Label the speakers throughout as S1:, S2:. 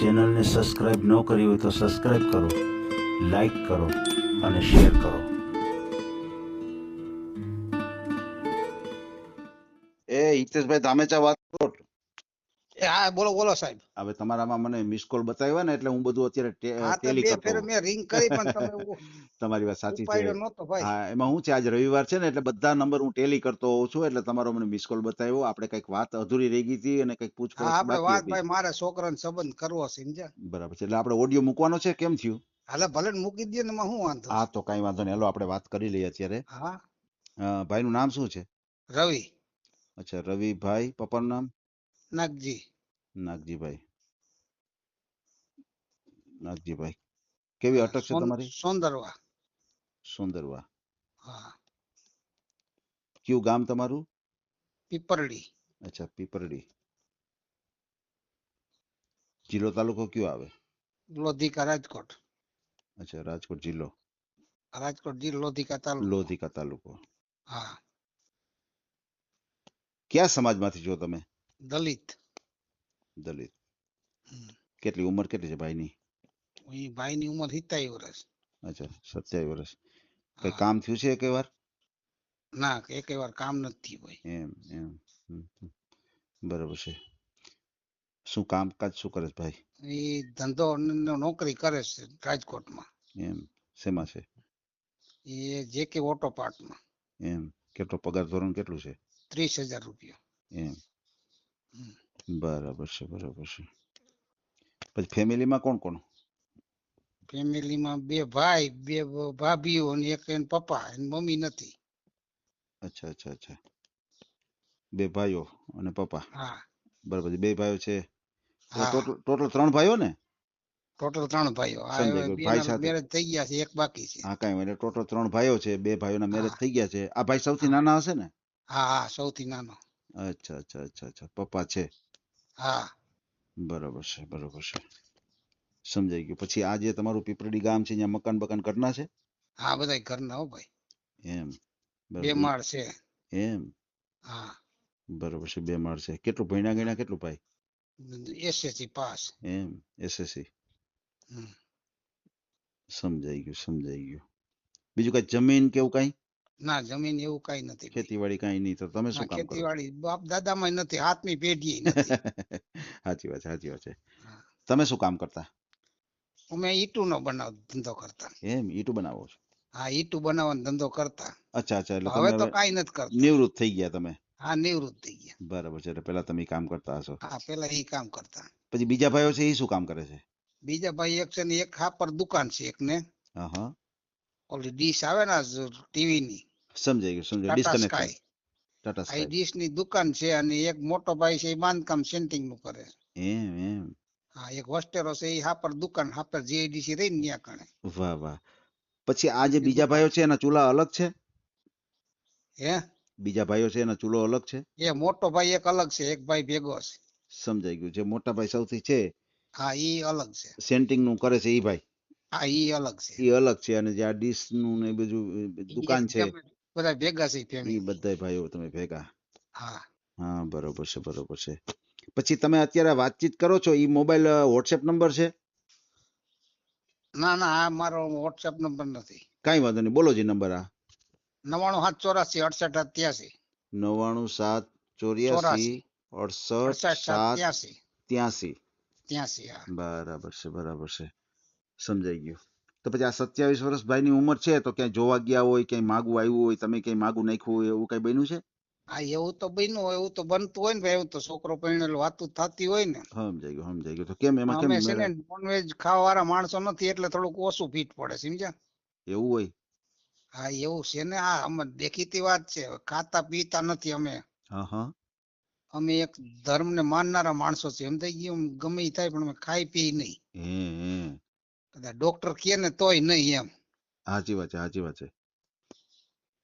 S1: ચેનલને સબસ્ક્રાઇબ ન કરી હોય તો સબસ્ક્રાઇબ કરો લાઈક કરો અને શેર કરો.
S2: એ હિતેશભાઈ ધામેચા વાત કરો.
S3: હા બોલો બોલો સાહેબ.
S2: હવે તમારામાં મને મિસ કોલ બતાવ્યો ને એટલે હું બધું અત્યારે
S3: હા
S2: ટેલી કરતો.
S3: મેં રિંગ કરી પણ તમે
S2: તમારી વાત સાચી છે. હા એમાં હું છે આજ રવિવાર છે ને એટલે બધા નંબર હું ટેલી કરતો હોઉં છું એટલે તમારો મને મિસ કોલ બતાવ્યો. આપણે કંઈક વાત અધૂરી રહી ગઈ હતી અને કંઈક પૂછપરછ
S3: આપણે વાત ભાઈ મારા છોકરાને સંબંધ કરવો છે સમજ્યા?
S2: બરાબર છે એટલે આપણે ઓડિયો મૂકવાનો છે કેમ થયું?
S3: હાલે ભલે મૂકી દે ને શું વાંધો?
S2: હા તો કઈ વાંધો નહીં. હાલો આપણે વાત કરી લઈએ અત્યારે.
S3: હા.
S2: ભાઈનું નામ શું છે?
S3: રવિ.
S2: અચ્છા રવિભાઈ પપ્પાનું નામ?
S3: નાગજી
S2: નાગજીભાઈ નાગજીભાઈ કેવી અટક છે
S3: સોન-
S2: તમારી
S3: સોંદરવા
S2: સુંદરવા
S3: હા
S2: કયું ગામ તમારું
S3: પીપરડી
S2: અચ્છા પીપરડી જિલ્લો તાલુકો કયો આવે
S3: લોધિકા રાજકોટ
S2: અચ્છા રાજકોટ જિલ્લો
S3: રાજકોટ જિલ્લો લોધિકા તાલુકો
S2: લોધિકા તાલુકો
S3: હા
S2: કયા સમાજમાંથી છો તમે
S3: દલિત
S2: દલિત કેટલી ઉંમર કેટલી છે ભાઈની
S3: ઈ ભાઈની ઉંમર સિત્તાવીસ વર્ષ
S2: અચ્છા સત્યાવીસ વર્ષ કઈ કામ થયું છે એક વાર
S3: ના એક વાર કામ નથી ભાઈ
S2: એમ એમ. બરાબર છે શું કામકાજ શું કરે છે ભાઈ
S3: એ ધંધો નોકરી કરે છે રાજકોટમાં
S2: એમ શેમાં છે
S3: એ જે કે ઓટો પાર્ટમાં
S2: એમ કેટલો પગાર ધોરણ કેટલું છે
S3: ત્રીસ હજાર રૂપિયા
S2: એમ. બરાબર છે બરાબર છે. પછી ફેમિલીમાં કોણ કોણ?
S3: ફેમિલીમાં બે ભાઈ બે ભાભીઓ અને એક એન પપ્પા એની મમ્મી નથી.
S2: અચ્છા અચ્છા અચ્છા. બે ભાઈઓ અને પપ્પા.
S3: હા.
S2: બરાબર બે ભાઈઓ છે. ટોટલ ત્રણ ભાઈઓ ને?
S3: ટોટલ ત્રણ ભાઈઓ. મેરેજ થઈ ગયા છે એક બાકી છે.
S2: હા કાંઈ એટલે ટોટલ ત્રણ ભાઈઓ છે બે ભાઈઓના મેરેજ થઈ ગયા છે. આ ભાઈ સૌથી નાના હશે ને?
S3: હા હા સૌથી નાનો.
S2: અચ્છા અચ્છા અચ્છા અચ્છા પપ્પા છે
S3: હા
S2: બરાબર છે બરાબર છે સમજાઈ ગયું પછી આ જે તમારું પીપરડી ગામ છે ત્યાં મકાન બકાન ઘરના છે?
S3: હા બધા ઘરના હો ભાઈ.
S2: એમ
S3: બે
S2: બરાબર.
S3: માળ છે.
S2: એમ?
S3: હા.
S2: બરાબર છે બે માળ છે. કેટલું ભણ્યા ગણ્યા કેટલું ભાઈ?
S3: SSC pass.
S2: એમ એસએસસી.
S3: હમ.
S2: સમજાઈ ગયું સમજાઈ ગયું. બીજું કઈ જમીન કેવું કઈ?
S3: ના જમીન એવું કઈ નથી.
S2: ખેતીવાડી કઈ નહીં તો તમે શું કામ કરો
S3: ખેતીવાડી બાપ દાદામાં નથી હાથની પેઢી
S2: સાચી વાત છે સાચી વાત છે. તમે શું કામ કરતા?
S3: અમે ઈટુ નો બનાવ ધંધો કરતા.
S2: એમ ઈટું બનાવો છો?
S3: હા ઈટુ બનાવવાનો ધંધો કરતા.
S2: અચ્છા અચ્છા એટલે
S3: હવે તો કઈ નથી કરતા.
S2: નિવૃત્ત થઈ ગયા તમે?
S3: હા નિવૃત્ત થઈ ગયા.
S2: બરાબર છે એટલે પેલા તમે કામ કરતા હશો.
S3: હા પેલા એ કામ કરતા.
S2: પછી બીજા ભાઈઓ છે એ શું કામ કરે છે?
S3: બીજા ભાઈ એક છે ને એક હાપર દુકાન છે એક ને
S2: હા
S3: ઓલી ડીશ આવે ને ટીવી ની
S2: સમજાઈ ગયું સમજાઈ ડિસ્કનેક્ટ ટાટા સ્કાય
S3: ડીશની દુકાન છે અને એક મોટો ભાઈ છે એ બાંધકામ સેન્ટિંગનું કરે. છે.
S2: એમ એમ.
S3: હા એક હોસ્ટેરો છે એ હાપર દુકાન હાપર જીઆઈડીસી રહી ને ત્યાં કણે
S2: વાહ વાહ. પછી આ જે
S3: બીજા
S2: ભાઈઓ છે એના ચૂલા અલગ છે?
S3: હે?
S2: બીજા ભાઈઓ છે એના ચૂલો અલગ છે?
S3: એ મોટો ભાઈ એક અલગ છે એક ભાઈ ભેગો છે.
S2: સમજાઈ ગયું. જે મોટા ભાઈ સૌથી છે
S3: હા એ અલગ છે.
S2: સેન્ટિંગનું કરે છે એ ભાઈ?
S3: હા એ અલગ છે.
S2: એ અલગ છે અને જે આ ડીશનું ને
S3: ઈ
S2: દુકાન છે
S3: બધા ભેગા છે ફેમિલી.
S2: બધા ભાઈઓ તમે ભેગા.
S3: હા.
S2: હા બરોબર છે બરોબર છે. પછી તમે અત્યારે વાતચીત કરો છો એ મોબાઈલ વોટ્સએપ નંબર છે?
S3: ના ના આ મારો વોટ્સએપ નંબર નથી.
S2: કઈ વાંધો નહીં બોલો જે નંબર આ.
S3: નવાણું સાત ચોરાસી અડસઠ અત્યાસી
S2: નવ્વાણું સાત ચોર્યાસી અડસઠ
S3: સાત ત્યાંસી.
S2: ત્યાસી. બરાબર છે બરાબર છે. સમજાઈ ગયું. તો પછી આ સત્યાવીસ વર્ષ ભાઈની ઉંમર છે તો ક્યાંય જોવા ગયા હોય ક્યાંય માગું આવ્યું હોય તમે ક્યાંય માગું નાખ્યું હોય એવું કઈ બન્યું છે?
S3: હા એવું તો બન્યું હોય એવું તો બનતું હોય ને ભાઈ એવું તો છોકરો પરણેલો વાતું થતી હોય ને.
S2: સમજાઈ ગયું સમજાઈ ગયું. તો કેમ એમાં કેમ
S3: છે ને નોનવેજ ખાવા વાળા માણસો નથી એટલે થોડુંક ઓછું ફીટ પડે સમજ્યા?
S2: એવું હોય?
S3: હા એવું છે ને આ અમે દેખીતી વાત છે ખાતા પીતા નથી અમે. અમે એક ધર્મ ને માનનારા માણસો છે એમ થઈ ગયું? ગમે થાય પણ અમે ખાઈ પી નહીં. ડોક્ટર કે ને તોય નહીં એમ.
S2: સાચી વાત છે સાચી વાત છે.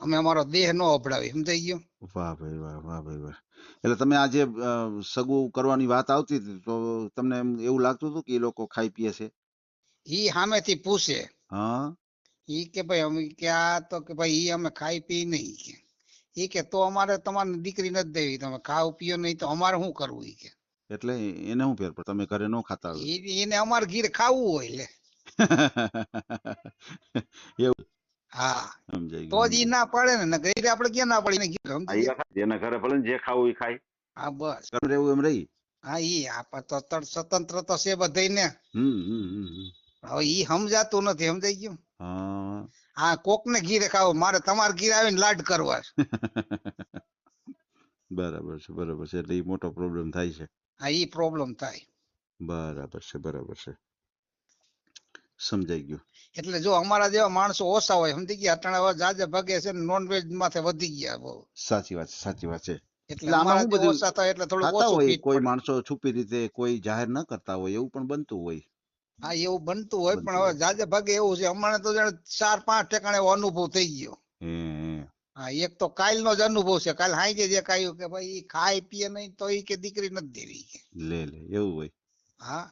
S3: અમે અમારો દેહ નો અભડાવી સમજાઈ ગયો?
S2: વાહ ભાઈ વાહ વાહ ભાઈ વાહ. એટલે તમે આજે સગું કરવાની વાત આવતી હતી તો તમને એવું લાગતું હતું કે એ લોકો ખાઈ પીએ છે?
S3: ઈ સામેથી પૂછે.
S2: હા?
S3: ઈ કે ભાઈ અમે કે આ તો કે ભાઈ ઈ અમે ખાઈ પી નહીં કે. ઈ કે તો અમારે તમારે દીકરી નથી દેવી તમે ખાવ પીઓ નહીં તો અમારે શું કરવું ઈ કે?
S2: એટલે એને શું ફેર પડે? તમે ઘરે નો ખાતા હોય?
S3: એને અમારે ઘીર ખાવું હોય લે.
S2: એવું.
S3: હા. તો જ ઈ ના પાડે ને નકર આપણે ક્યાં ના પાડી એને ઘીરે
S2: એ જેના ઘરે ભલે જે ખાવું એ ખાય.
S3: હા બસ.
S2: રહેવું એમ રહી?
S3: હા ઈ આપા તો સ્વતંત્ર તો છે બધે
S2: હમ હમ હમ હમ.
S3: હવે ઈ સમજાતું નથી સમજાઈ ગયું?
S2: હા.
S3: હા કોક ને ઘીરે ખાવ મારે તમારે ઘીરે આવીને લાડ કરવા
S2: બરાબર છે બરાબર છે એટલે એ મોટો પ્રોબ્લેમ થાય છે.
S3: હા ઈ પ્રોબ્લેમ થાય.
S2: બરાબર છે બરાબર છે. સમજાઈ ગયું.
S3: એટલે જો અમારા જેવા માણસો ઓછા હોય સમજી ગયા? અટાણા જાજે ભાગે છે નોન વેજ માથે વધી ગયા બહુ.
S2: સાચી વાત છે સાચી વાત છે.
S3: એટલે
S2: આમાં શું બધું
S3: ઓછા થાય એટલે થોડું ઓછું
S2: હોય કોઈ માણસો છુપી રીતે કોઈ જાહેર ન કરતા હોય એવું પણ બનતું હોય.
S3: હા એવું બનતું હોય પણ હવે જાજે ભાગે એવું છે. અમારે તો જાણે ચાર પાંચ ઠેકાણે અનુભવ થઈ ગયો.
S2: હે
S3: એક તો કાલ નો જ અનુભવ છે. કાલ હાઈ જે કાયું કે ભાઈ ખાય પીએ નહીં તો એ કે દીકરી નથી દેવી.
S2: લે લે એવું હોય.
S3: હા.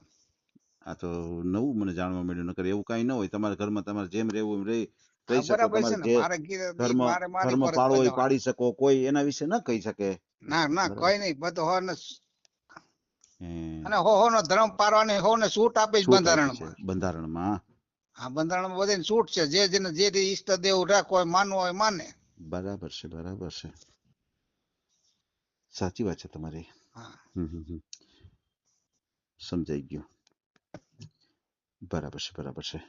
S2: આ તો નવું મને જાણવા મળ્યું. નકર એવું કઈ ન હોય. તમારા ઘરમાં તમારે જેમ રહેવું એમ રહી
S3: કહી
S2: શકો. તમારે જે ધર્મ ધર્મ પાળો હોય પાડી શકો. કોઈ એના વિશે ન કહી શકે.
S3: ના ના કોઈ નહીં. બધો હો. ને અને હો હો નો ધર્મ પાડવાની હો ને છૂટ આપે
S2: છે.
S3: બંધારણમાં
S2: બંધારણમાં
S3: હા બંધારણમાં બધાને છૂટ છે. જે જેને જે રીતે ઈષ્ટદેવ રાખો હોય માનવો હોય માને.
S2: બરાબર છે બરાબર છે. સાચી વાત છે તમારી. સમજાઈ ગયું. બરાબર છે બરાબર છે.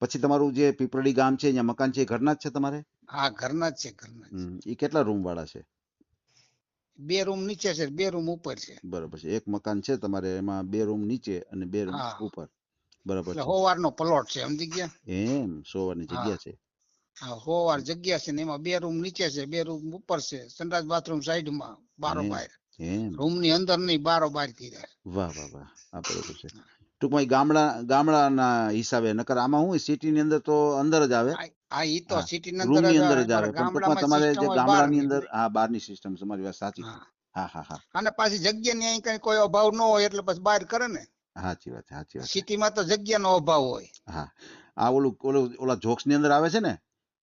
S2: પછી તમારું જે પીપળડી ગામ છે અહીંયા મકાન છે ઘરના જ છે તમારે?
S3: હા ઘરના જ છે ઘરના જ.
S2: એ કેટલા રૂમ વાળા છે?
S3: બે રૂમ નીચે છે બે રૂમ ઉપર છે.
S2: બરાબર છે એક મકાન છે તમારે એમાં બે રૂમ નીચે અને બે રૂમ ઉપર. બરાબર
S3: હોવારનો પ્લોટ છે સમજી ગયા?
S2: એમ સોવાની
S3: હા.
S2: જગ્યા છે.
S3: હા હોવાર જગ્યા છે ને એમાં બે રૂમ નીચે છે બે રૂમ ઉપર છે સંડાસ બાથરૂમ સાઈડમાં બારો. બાર. રૂમની અંદર નહીં બારો બાર કર્યા
S2: વાહ વાહ વાહ આ બરોબર છે. ટૂંકમાં ઈ ગામડા ગામડાના હિસાબે. નકર આમાં હું સિટી ની અંદર તો અંદર જ આવે.
S3: આ ઈ તો
S2: હા,
S3: સિટી અંદર રૂમની
S2: અંદર જ આવે. પણ ટૂંકમાં તમારે જે ગામડાની અંદર હા બહારની સિસ્ટમ તમારી વાત સાચી.
S3: હા.
S2: હા હા હા.
S3: અને પાછી જગ્યાની અહીં કઈ કોઈ અભાવ ન હોય એટલે પછી બહાર કરે ને.
S2: સાચી વાત સાચી વાત
S3: સિટીમાં તો જગ્યાનો અભાવ હોય.
S2: હા. આ ઓલું ઓલું ઓલા જોક્સની અંદર આવે છે ને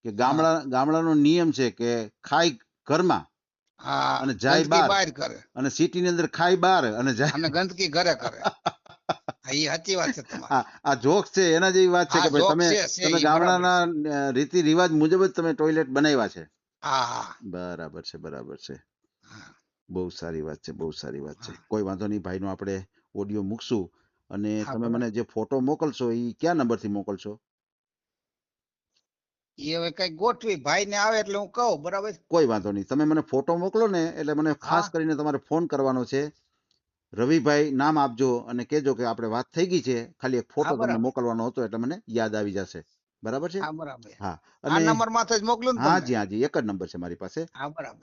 S2: કે ગામડા ગામડાનો નિયમ છે કે ખાય ઘરમાં
S3: હા
S2: અને જાય બહાર. અને સિટી ની અંદર ખાય બહાર અને જાય
S3: અને ગંદકી ઘરે કરે. ઈ સાચી વાત છે
S2: આ જોક છે એના જેવી વાત છે કે ભાઈ તમે તમે ગામડાના રીતિ રિવાજ મુજબ જ તમે ટોયલેટ બનાવ્યા છે.
S3: હા
S2: બરાબર છે બરાબર છે. બહુ સારી વાત છે બહુ સારી વાત છે. કોઈ વાંધો નહીં ભાઈનો આપણે ઓડિયો મૂકશું અને તમે મને જે ફોટો મોકલશો એ કયા નંબરથી મોકલશો?
S3: ઈ હવે કઈ ગોઠવી ભાઈ ને આવે એટલે હું કહું બરાબર?
S2: કોઈ વાંધો નહીં. તમે મને ફોટો મોકલો ને એટલે મને ખાસ કરીને તમારે ફોન કરવાનો છે. રવિભાઈ નામ આપજો અને કહેજો કે આપણે વાત થઈ ગઈ છે. ખાલી એક ફોટો તમને મોકલવાનો હતો એટલે મને યાદ આવી જશે. બરાબર છે?
S3: હા
S2: અને
S3: નંબર માથે જ મોકલું
S2: હા જી હા જી એક જ નંબર છે મારી પાસે.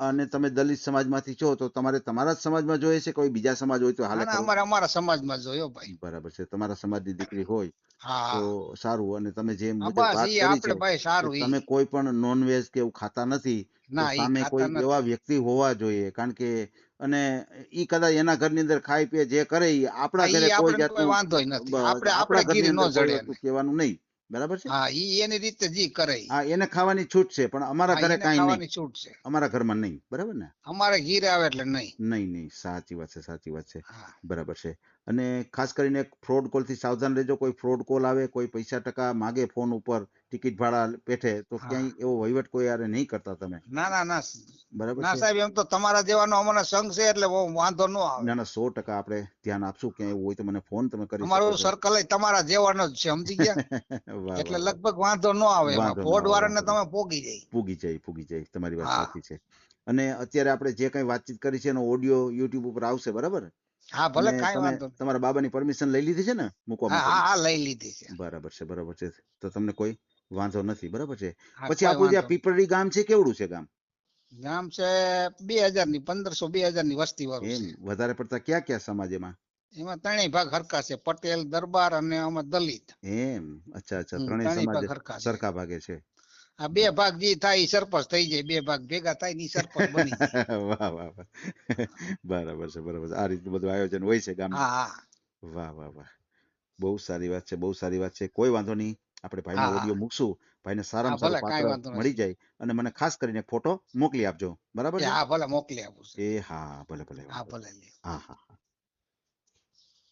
S2: અને તમે દલિત સમાજમાંથી છો તો તમારે તમારા જ સમાજમાં જોઈએ છે? કોઈ બીજા સમાજ હોય તો હાલે?
S3: અમારા અમારા સમાજમાં જોયો ભાઈ.
S2: બરાબર છે. તમારા સમાજની દીકરી હોય તો સારું અને તમે જે તમે કોઈ પણ નોનવેજ કે એવું ખાતા નથી સામે કોઈ એવા વ્યક્તિ હોવા જોઈએ. કારણ કે અને ઈ કદાચ એના ઘરની અંદર ખાઈ પીએ જે કરે આપણા ઘરે કોઈ
S3: વાંધો નથી. આપણે
S2: આપણા
S3: ઘરે ન જડે
S2: કહેવાનું નહીં. બરાબર છે?
S3: હા ઈ એની રીતે જી કરે
S2: હા એને ખાવાની છૂટ છે પણ અમારા ઘરે
S3: કઈ
S2: કાંઈ નહીં.
S3: છૂટ છે.
S2: અમારા ઘરમાં નહીં બરાબર ને?
S3: અમારે ઘીર આવે એટલે નહીં.
S2: નહીં નહીં સાચી વાત છે સાચી વાત છે.
S3: હા.
S2: બરાબર છે. અને ખાસ કરીને ફ્રોડ કોલથી સાવધાન રહેજો કોઈ ફ્રોડ કોલ આવે કોઈ પૈસા ટકા માગે ફોન ઉપર ટિકિટ ભાડા પેઠે તો ક્યાંય એવો વહીવટ કોઈ યારે નહીં કરતા તમે?
S3: ના ના ના.
S2: બરાબર
S3: ના સાહેબ એમ તો તમારા જેવાનો અમને સંઘ છે એટલે બહુ વાંધો ન આવે.
S2: ના ના સો ટકા આપણે ધ્યાન આપશું ક્યાંય એવું હોય તો મને ફોન તમે કરી
S3: અમારું સર્કલ તમારા જેવાનો જ છે સમજી ગયા? એટલે. લગભગ વાંધો ન આવે
S2: આવે,
S3: વાળાને તમે પોગી જાય.
S2: પોગી જાય પોગી જાય તમારી વાત સાચી છે. અને અત્યારે આપણે જે કઈ વાતચીત કરી છે એનો ઓડિયો યુટ્યુબ ઉપર આવશે બરાબર?
S3: હા ભલે કાંઈ વાંધો
S2: તમારા બાબાની પરમિશન લઈ લીધી છે ને મૂકવા
S3: હા હા લઈ લીધી છે.
S2: બરાબર છે બરાબર છે. તો તમને કોઈ વાંધો નથી બરાબર છે.
S3: હા,
S2: પછી
S3: કોઈ
S2: આપણું જે આ
S3: વાંધો નહીં.
S2: પીપળી ગામ છે કેવડું છે ગામ?
S3: ગામ છે બે હજારની પંદરસો બે હજારની વસ્તી વાળું
S2: એમ
S3: છે.
S2: વધારે પડતા ક્યાં ક્યાં સમાજ એમાં?
S3: એમાં ત્રણેય ભાગ હરખા છે પટેલ દરબાર અને અમે દલિત.
S2: એમ અચ્છા અચ્છા
S3: હમ,
S2: ત્રણેય
S3: ત્રણેય
S2: સમાજ
S3: ભાગ હરખા છે.
S2: સરખા ભાગે છે.
S3: આ બે ભાગ જે થાય ઈ સરપંચ થઈ જાય બે ભાગ ભેગા થાય ને ઈ સરપંચ બની જાય.
S2: વાહ વાહ વાહ. બરાબર છે બરાબર છે. આ રીતનું બધું આયોજન હોય છે ગામમાં?
S3: હા હા.
S2: વાહ વાહ વાહ. બહુ સારી વાત છે બહુ સારી વાત છે. કોઈ વાંધો નહીં.
S4: આપણે ભાઈનો. ઓડિયો મૂકશું ભાઈને સારામાં સારું પાત્ર મળી જાય અને મને ખાસ કરીને ફોટો મોકલી આપજો. બરાબર
S3: હા ભલે મોકલી આપું
S4: એ હા ભલે ભલે
S3: હા ભલે
S4: હા હા.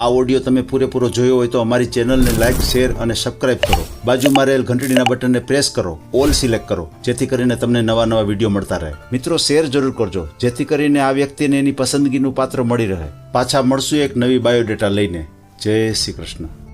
S2: આ ઓડિયો તમે પૂરેપૂરો જોયો હોય તો અમારી ચેનલને લાઇક શેર અને સબસ્ક્રાઇબ કરો. બાજુમાં રહેલ ઘંટડીના બટનને પ્રેસ કરો ઓલ સિલેક્ટ કરો જેથી કરીને તમને નવા નવા વીડિયો મળતા રહે. મિત્રો શેર જરૂર કરજો જેથી કરીને આ વ્યક્તિને એની પસંદગીનું પાત્ર મળી રહે. પાછા મળશું એક નવી બાયોડેટા લઈને. જય શ્રી કૃષ્ણ.